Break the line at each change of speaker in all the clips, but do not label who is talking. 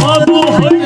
মধু হই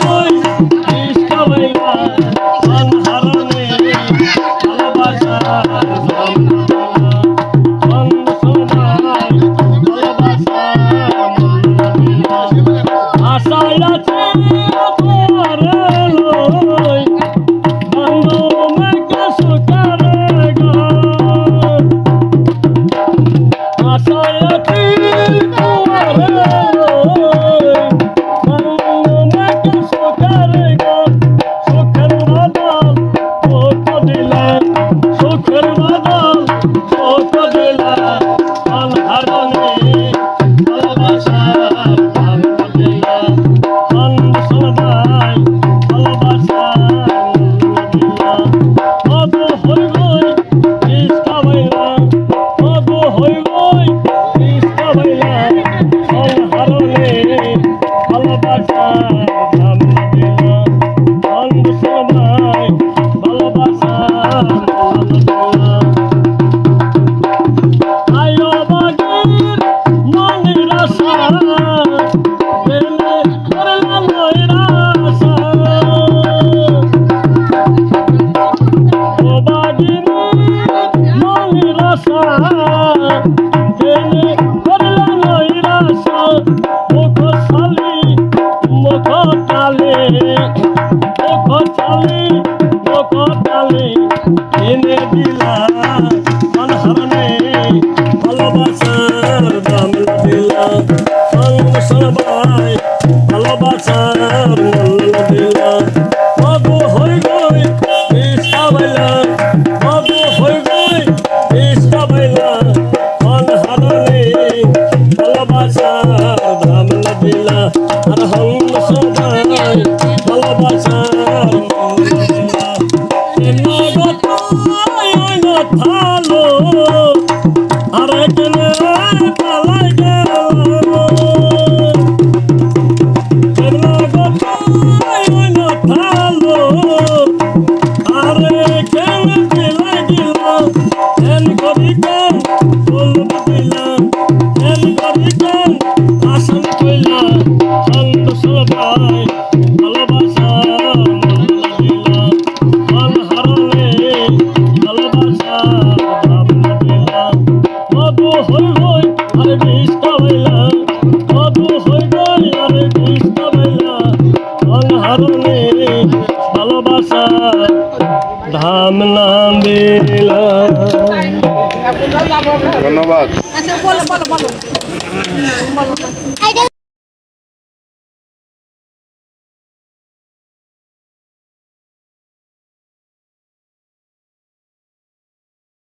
ভালোবাসার দাম দিলাম সবাই ভালোবাসার মূল্য দিলাম বাবু হই গই ইস্টা বাইলা। বাবু হই গই ইস্টা বাইলা। মন হারানি ভালোবাসার দাম দিলা। আর Angela. নাম না দিলাম
ধন্যবাদ